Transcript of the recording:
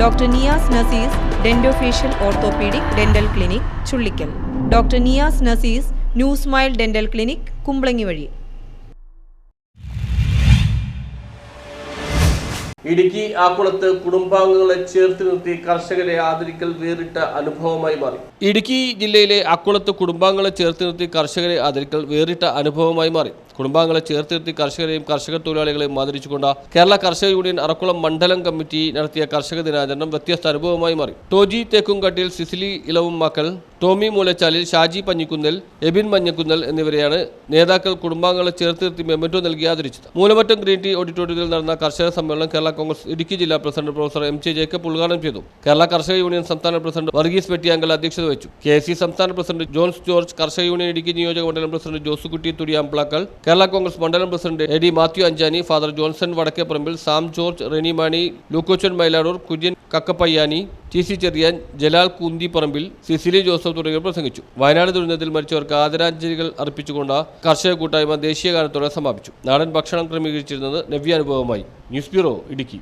Doctor Niyas Nasees dentofacial orthopedic dental clinic Chullikkal. Doctor Niyas Nasees new smile dental clinic Kumbalangi വഴി. ഇടുക്കി ആക്കുളത്ത് കുടുംബാംഗങ്ങളെ ചേർത്ത് നിർത്തി കർഷകരെ ആദരിക്കൽ വേറിട്ട അനുഭവമായി മാറി. ഇടുക്കി ജില്ലയിലെ അക്കുളത്ത് കുടുംബാംഗങ്ങളെ ചേർത്ത് നിർത്തി കർഷകരെ ആദരിക്കൽ വേറിട്ട അനുഭവമായി മാറി. കുടുംബാംഗങ്ങളെ ചേർത്തിരുത്തി കർഷകരെയും കർഷക തൊഴിലാളികളെയും ആദരിച്ചുകൊണ്ട് കേരള കർഷക യൂണിയൻ അറക്കുളം മണ്ഡലം കമ്മിറ്റി നടത്തിയ കർഷക ദിനാചരണം വ്യത്യസ്ത അനുഭവമായി മാറി. ടോജി തേക്കുംകാട്ടിൽ സിസിലി ഇളവും മക്കൾ ടോമി മൂലച്ചാലിൽ ഷാജി പഞ്ഞിക്കുന്നൽ എബിൻ മഞ്ഞക്കുന്നൽ എന്നിവരെയാണ് നേതാക്കൾ കുടുംബാംഗങ്ങളെ ചേർത്തിരുത്തി മെമ്മറ്റോ നൽകി ആദരിച്ചത്. മൂലമറ്റം ഗ്രീൻ ടീ ഓഡിറ്റോറിയത്തിൽ നടന്ന കർഷക സമ്മേളനം കേരള കോൺഗ്രസ് ഇടുക്കി ജില്ലാ president professor M J Jacob ഉദ്ഘാടനം ചെയ്തു. കേരള കർഷക യൂണിയൻ സംസ്ഥാന പ്രസിഡന്റ് വർഗീസ് വെട്ടിയാങ്കൽ അധ്യക്ഷത വഹിച്ചു. കെ സി സംസ്ഥാന പ്രസിഡന്റ് ജോൺസ് ജോർജ് കർഷക യൂണിയൻ ഇടുക്കി നിയോജക മണ്ഡലം പ്രസിഡന്റ് ജോസുകുട്ടി തുടിയാമ്പ്ലാക്കൽ കേരള കോൺഗ്രസ് മണ്ഡലം president A D Mathew Anchani father Johnson Vadakkeparambil Sam George Renimani Lukochan Mayiladoor Kurian Kakkappayyani T C Cherian Jalal Kunthiparambil Cicily Joseph തുടങ്ങിയവർ പ്രസംഗിച്ചു. വയനാട് ദുരന്തത്തിൽ മരിച്ചവർക്ക് ആദരാഞ്ജലികൾ അർപ്പിച്ചുകൊണ്ട് കർഷക കൂട്ടായ്മ ദേശീയ ഗാനത്തോടെ സമാപിച്ചു. നാടൻ ഭക്ഷണം ക്രമീകരിച്ചിരുന്നത് നവ്യാനുഭവമായി. News bureau Idukki.